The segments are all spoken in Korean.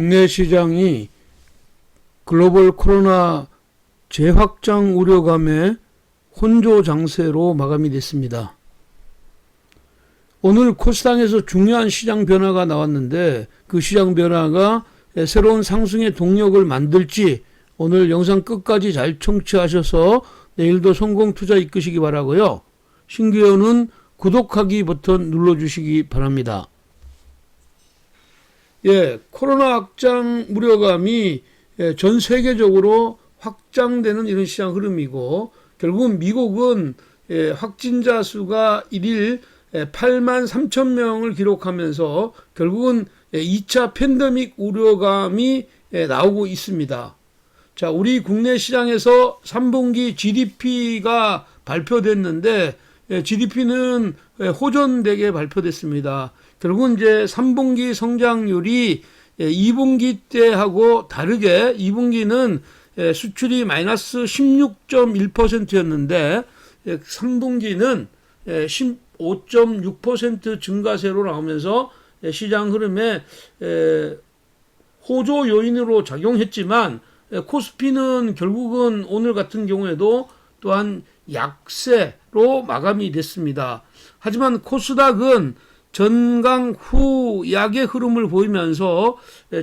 국내 시장이 글로벌 코로나 재확장 우려감에 혼조 장세로 마감이 됐습니다. 오늘 코스닥에서 중요한 시장 변화가 나왔는데 그 시장 변화가 새로운 상승의 동력을 만들지 오늘 영상 끝까지 잘 청취하셔서 내일도 성공 투자 이끄시기 바라고요. 신규연은 구독하기 버튼 눌러주시기 바랍니다. 예, 코로나 확장 우려감이 예, 전 세계적으로 확장되는 이런 시장 흐름이고 결국은 미국은 예, 확진자 수가 1일 8만 3천 명을 기록하면서 결국은 2차 팬데믹 우려감이 예, 나오고 있습니다. 자, 우리 국내 시장에서 3분기 GDP가 발표됐는데 GDP는 호전되게 발표됐습니다. 결국은 이제 3분기 성장률이 2분기 때하고 다르게 2분기는 수출이 마이너스 16.1%였는데 3분기는 15.6% 증가세로 나오면서 시장 흐름에 호조 요인으로 작용했지만 코스피는 결국은 오늘 같은 경우에도 또한 약세로 마감이 됐습니다. 하지만 코스닥은 전강 후 약의 흐름을 보이면서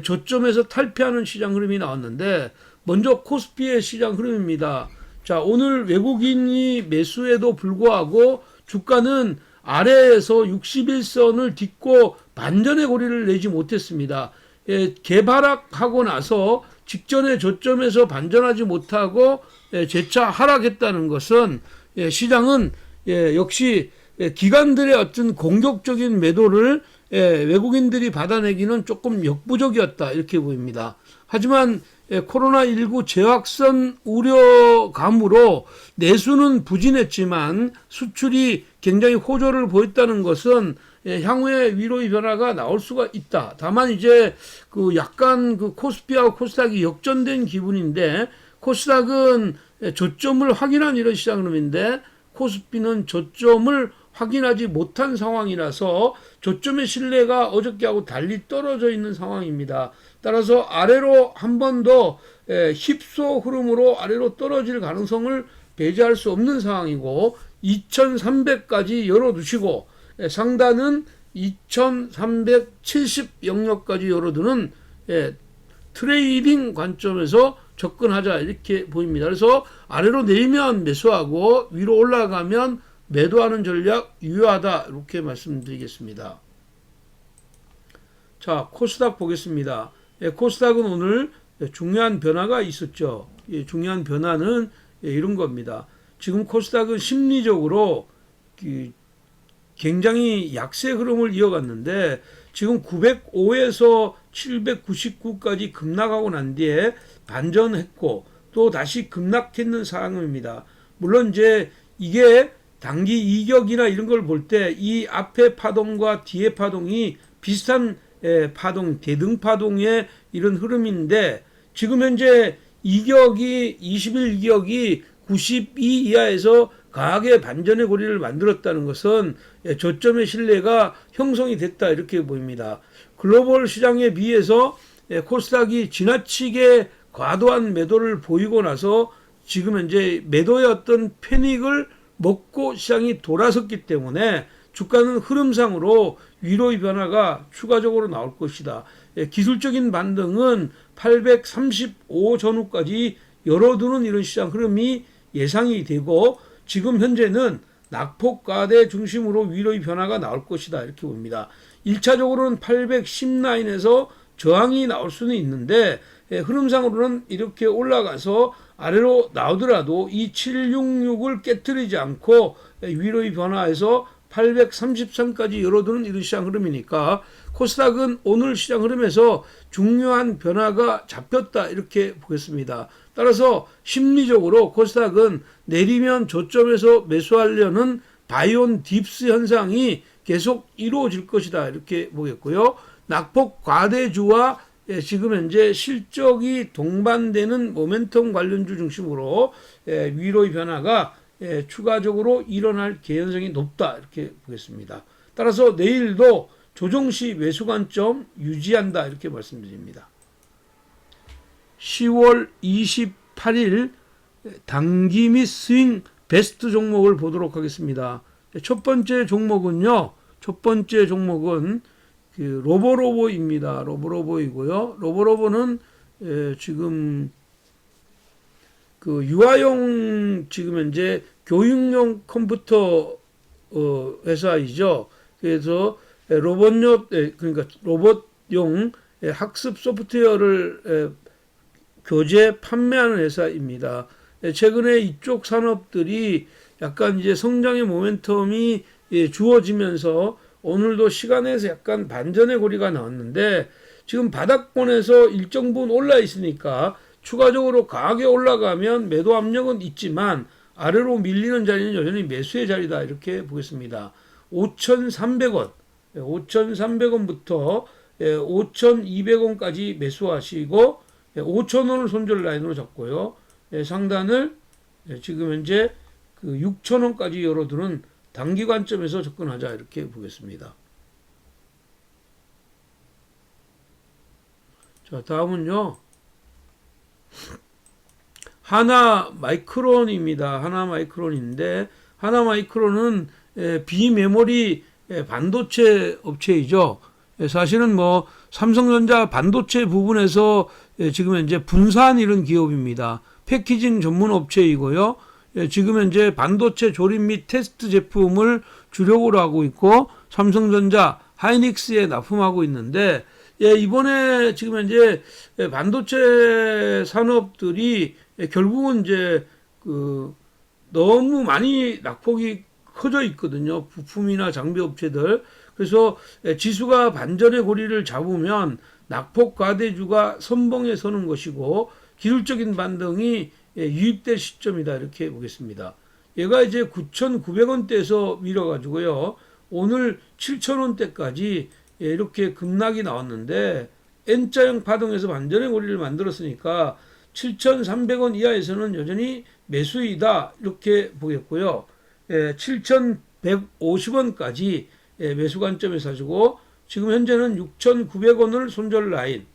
저점에서 탈피하는 시장 흐름이 나왔는데 먼저 코스피의 시장 흐름입니다. 자, 오늘 외국인이 매수에도 불구하고 주가는 아래에서 61선을 딛고 반전의 고리를 내지 못했습니다. 예, 개발하고 나서 직전의 저점에서 반전하지 못하고 예, 재차 하락했다는 것은 예, 시장은 예, 역시 예, 기관들의 어떤 공격적인 매도를 예, 외국인들이 받아내기는 조금 역부족이었다 이렇게 보입니다. 하지만 예, 코로나19 재확산 우려감으로 내수는 부진했지만 수출이 굉장히 호조를 보였다는 것은 예, 향후에 위로의 변화가 나올 수가 있다. 다만 이제 그 약간 그 코스피하고 코스닥이 역전된 기분인데 코스닥은 저점을 확인한 이런 시장 흐름인데 코스피는 저점을 확인하지 못한 상황이라서 저점의 신뢰가 어저께하고 달리 떨어져 있는 상황입니다. 따라서 아래로 한 번 더 힙소 흐름으로 아래로 떨어질 가능성을 배제할 수 없는 상황이고 2300까지 열어두시고 상단은 2370 영역까지 열어두는 트레이딩 관점에서 접근하자 이렇게 보입니다. 그래서 아래로 내리면 매수하고 위로 올라가면 매도하는 전략 유효하다 이렇게 말씀드리겠습니다. 자 코스닥 보겠습니다. 예, 코스닥은 오늘 중요한 변화가 있었죠. 예, 중요한 변화는 예, 이런 겁니다. 지금 코스닥은 심리적으로 그 굉장히 약세 흐름을 이어갔는데 지금 905에서 799까지 급락하고 난 뒤에 반전했고 또 다시 급락했는 상황입니다. 물론 이제 이게 단기 이격이나 이런 걸 볼 때 이 앞에 파동과 뒤에 파동이 비슷한 파동, 대등 파동의 이런 흐름인데 지금 현재 이격이 21 이격이 92 이하에서 강하게 반전의 고리를 만들었다는 것은 저점의 신뢰가 형성이 됐다 이렇게 보입니다. 글로벌 시장에 비해서 코스닥이 지나치게 과도한 매도를 보이고 나서 지금 현재 매도의 어떤 패닉을 먹고 시장이 돌아섰기 때문에 주가는 흐름상으로 위로의 변화가 추가적으로 나올 것이다. 기술적인 반등은 835 전후까지 열어두는 이런 시장 흐름이 예상이 되고 지금 현재는 낙폭 가대 중심으로 위로의 변화가 나올 것이다. 이렇게 봅니다. 1차적으로는 810 라인에서 저항이 나올 수는 있는데 흐름상으로는 이렇게 올라가서 아래로 나오더라도 이 766을 깨뜨리지 않고 위로의 변화에서 833까지 열어두는 이런 시장 흐름이니까 코스닥은 오늘 시장 흐름에서 중요한 변화가 잡혔다 이렇게 보겠습니다. 따라서 심리적으로 코스닥은 내리면 저점에서 매수하려는 바이온 딥스 현상이 계속 이루어질 것이다 이렇게 보겠고요. 낙폭 과대주와 예, 지금 현재 실적이 동반되는 모멘텀 관련주 중심으로 예, 위로의 변화가 예, 추가적으로 일어날 개연성이 높다 이렇게 보겠습니다. 따라서 내일도 조정 시 매수 관점 유지한다 이렇게 말씀드립니다. 10월 28일 단기 및 스윙 베스트 종목을 보도록 하겠습니다. 첫 번째 종목은요. 첫 번째 종목은 그 로보로보입니다. 로보로보이고요. 로보로보는 에, 지금 그 유아용 지금 현재 교육용 컴퓨터 어, 회사이죠. 그래서 에, 로봇용 에, 그러니까 로봇용 에, 학습 소프트웨어를 에, 교재 판매하는 회사입니다. 에, 최근에 이쪽 산업들이 약간 이제 성장의 모멘텀이 예, 주어지면서 오늘도 시간에서 약간 반전의 고리가 나왔는데 지금 바닥권에서 일정 부분 올라 있으니까 추가적으로 강하게 올라가면 매도 압력은 있지만 아래로 밀리는 자리는 여전히 매수의 자리다 이렇게 보겠습니다. 5,300원, 5,300원부터 5,200원까지 매수하시고 5,000원을 손절 라인으로 잡고요. 예, 상단을 예, 지금 현재 그 6,000원까지 열어두는 단기 관점에서 접근하자 이렇게 보겠습니다. 자, 다음은요. 하나 마이크론입니다. 하나 마이크론인데 하나 마이크론은 에, 비메모리 에, 반도체 업체이죠. 에, 사실은 뭐 삼성전자 반도체 부분에서 에, 지금 현재 분산 이런 기업입니다. 패키징 전문 업체이고요. 예, 지금 현재 반도체 조립 및 테스트 제품을 주력으로 하고 있고 삼성전자 하이닉스에 납품하고 있는데 예, 이번에 지금 현재 예, 반도체 산업들이 예, 결국은 이제 그 너무 많이 낙폭이 커져 있거든요. 부품이나 장비 업체들. 그래서 예, 지수가 반전의 고리를 잡으면 낙폭 과대주가 선봉에 서는 것이고 기술적인 반등이 예, 유입될 시점이다 이렇게 보겠습니다. 얘가 이제 9,900원대에서 밀어가지고요. 오늘 7,000원대까지 예, 이렇게 급락이 나왔는데 N자형 파동에서 반전의 고리를 만들었으니까 7,300원 이하에서는 여전히 매수이다 이렇게 보겠고요. 예, 7,150원까지 예, 매수 관점에 사시고 지금 현재는 6,900원을 손절 라인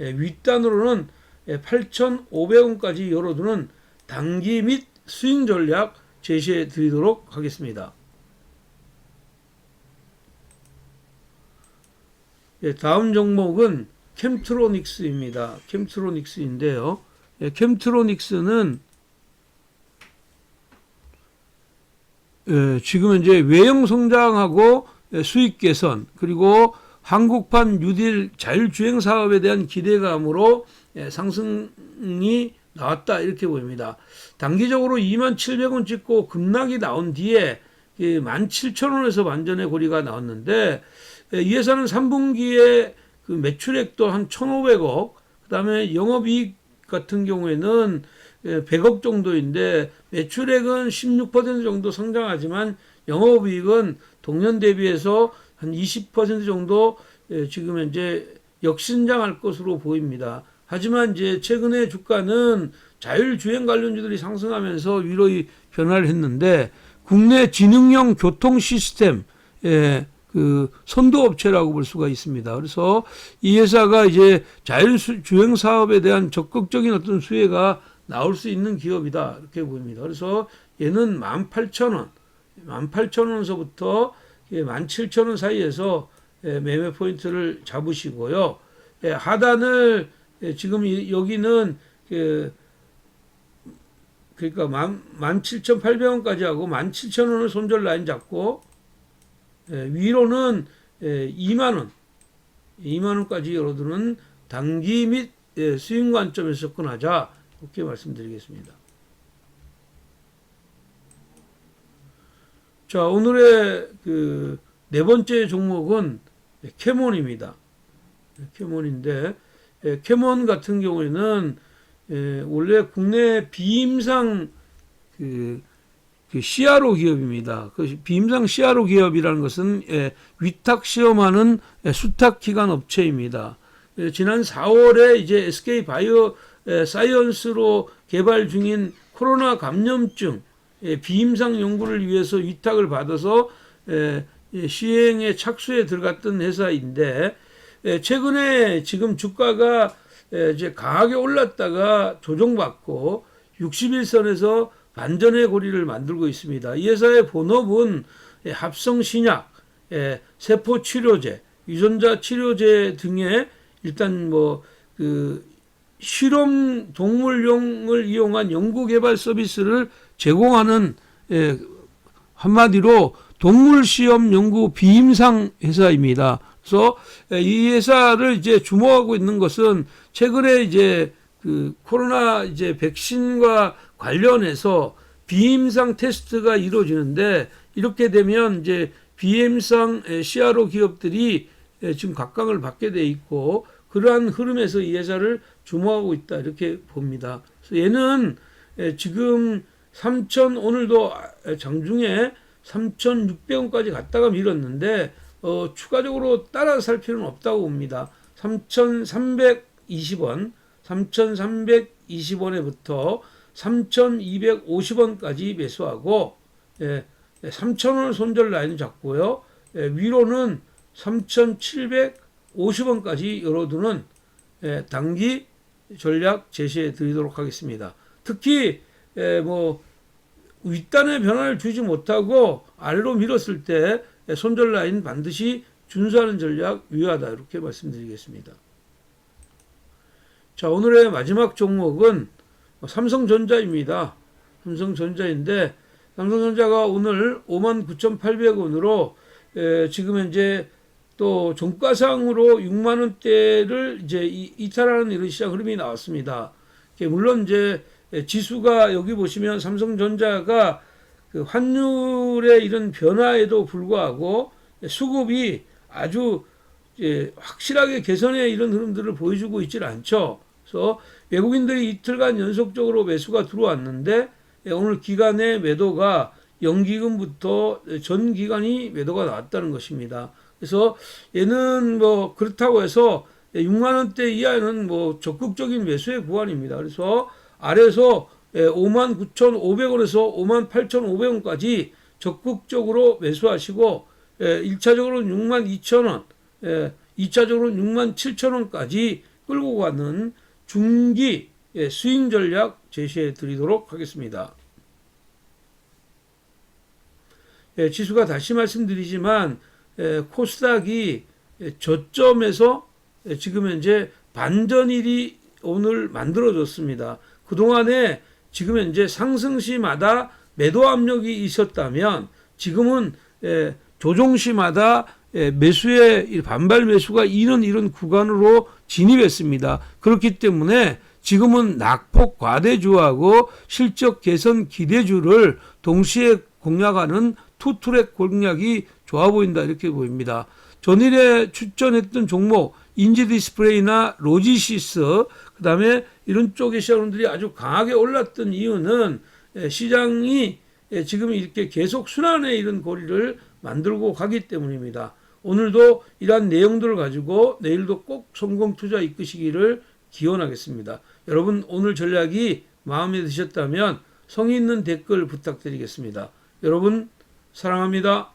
예, 윗단으로는 8,500원까지 열어두는 단기 및 스윙 전략 제시해 드리도록 하겠습니다. 예, 다음 종목은 캠트로닉스입니다. 캠트로닉스인데요. 예, 캠트로닉스는 예, 지금 이제 외형 성장하고 예, 수익 개선 그리고 한국판 뉴딜 자율주행 사업에 대한 기대감으로 예, 상승이 나왔다 이렇게 보입니다. 단기적으로 2만 700원 찍고 급락이 나온 뒤에 17,000원에서 반전의 고리가 나왔는데 예, 이 회사는 3분기에 그 매출액도 한 1,500억, 그 다음에 영업이익 같은 경우에는 100억 예, 정도인데 매출액은 16% 정도 성장하지만 영업이익은 동년 대비해서 한 20% 정도 예, 지금 현재 역신장할 것으로 보입니다. 하지만 이제 최근에 주가는 자율주행 관련주들이 상승하면서 위로의 변화를 했는데 국내 지능형 교통 시스템 예, 그 선도업체라고 볼 수가 있습니다. 그래서 이 회사가 이제 자율주행 사업에 대한 적극적인 어떤 수혜가 나올 수 있는 기업이다 이렇게 보입니다. 그래서 얘는 18,000원, 18,000원서부터 17,000원 사이에서 예, 매매 포인트를 잡으시고요. 예, 하단을 예, 지금 여기는 그 그러니까 17,800원까지 하고 17,000원을 손절 라인 잡고 위로는 2만 원, 2만 원까지 열어두는 단기 및 수익 관점에서 접근하자 이렇게 말씀드리겠습니다. 자 오늘의 그 네 번째 종목은 캐몬입니다. 캐몬인데 캐몬 같은 경우에는 원래 국내 비임상 그그 CRO 기업입니다. 그 비임상 CRO 기업이라는 것은 예, 위탁 시험하는 예, 수탁 기관 업체입니다. 예, 지난 4월에 이제 SK 바이오 사이언스로 개발 중인 코로나 감염증 비임상 연구를 위해서 위탁을 받아서 시행에 착수에 들어갔던 회사인데 예, 최근에 지금 주가가 예, 이제 강하게 올랐다가 조정받고 61선에서 반전의 고리를 만들고 있습니다. 이 회사의 본업은 예, 합성 신약, 예, 세포 치료제, 유전자 치료제 등의 일단 뭐 그 실험 동물용을 이용한 연구 개발 서비스를 제공하는 예, 한마디로 동물 시험 연구 비임상 회사입니다. 그래서 예, 이 회사를 이제 주목하고 있는 것은 최근에 이제 그 코로나 이제 백신과 관련해서 비임상 테스트가 이루어지는데 이렇게 되면 이제 비임상 에, CRO 기업들이 에, 지금 각광을 받게 돼 있고 그러한 흐름에서 이 회사를 주목하고 있다 이렇게 봅니다. 그래서 얘는 에, 지금 3천 오늘도 아, 장중에 3,600원까지 갔다가 밀었는데 어, 추가적으로 따라 살 필요는 없다고 봅니다. 3,320원, 3,320원에부터 3,250원까지 매수하고 예, 3,000원 손절 라인 잡고요. 예, 위로는 3,750원까지 열어두는 예, 단기 전략 제시해 드리도록 하겠습니다. 특히 예, 뭐 윗단의 변화를 주지 못하고 아래로 밀었을 때 손절 라인 반드시 준수하는 전략 유효하다 이렇게 말씀드리겠습니다. 자 오늘의 마지막 종목은 삼성전자입니다. 삼성전자인데 삼성전자가 오늘 59,800원으로 지금 현재 또 종가상으로 6만 원대를 이제 이- 이탈하는 이런 시장 흐름이 나왔습니다. 물론 이제 지수가 여기 보시면 삼성전자가 그 환율의 이런 변화에도 불구하고 수급이 아주 이제 확실하게 개선의 이런 흐름들을 보여주고 있질 않죠. 그래서 외국인들이 이틀간 연속적으로 매수가 들어왔는데 예, 오늘 기간의 매도가 연기금부터 전 기간이 매도가 나왔다는 것입니다. 그래서 얘는 뭐 그렇다고 해서 6만 원대 이하는 뭐 적극적인 매수의 구간입니다. 그래서 아래에서 5만 9,500원에서 5만 8,500원까지 적극적으로 매수하시고 1차적으로는 6만 2천원, 2차적으로는 6만 7천원까지 끌고 가는 중기 예, 스윙 전략 제시해 드리도록 하겠습니다. 예, 지수가 다시 말씀드리지만 예, 코스닥이 예, 저점에서 예, 지금 현재 반전일이 오늘 만들어졌습니다. 그동안에 지금 현재 상승시마다 매도 압력이 있었다면 지금은 예, 조종시마다 예, 매수의 이 반발 매수가 이런 이런 구간으로 진입했습니다. 그렇기 때문에 지금은 낙폭 과대주하고 실적 개선 기대주를 동시에 공략하는 투트랙 공략이 좋아 보인다 이렇게 보입니다. 전일에 추천했던 종목 인지 디스플레이나 로지시스 그다음에 이런 쪽의 시장들이 아주 강하게 올랐던 이유는 예, 시장이 예, 지금 이렇게 계속 순환의 이런 고리를 만들고 가기 때문입니다. 오늘도 이러한 내용들을 가지고 내일도 꼭 성공 투자 이끄시기를 기원하겠습니다. 여러분 오늘 전략이 마음에 드셨다면 성의 있는 댓글 부탁드리겠습니다. 여러분 사랑합니다.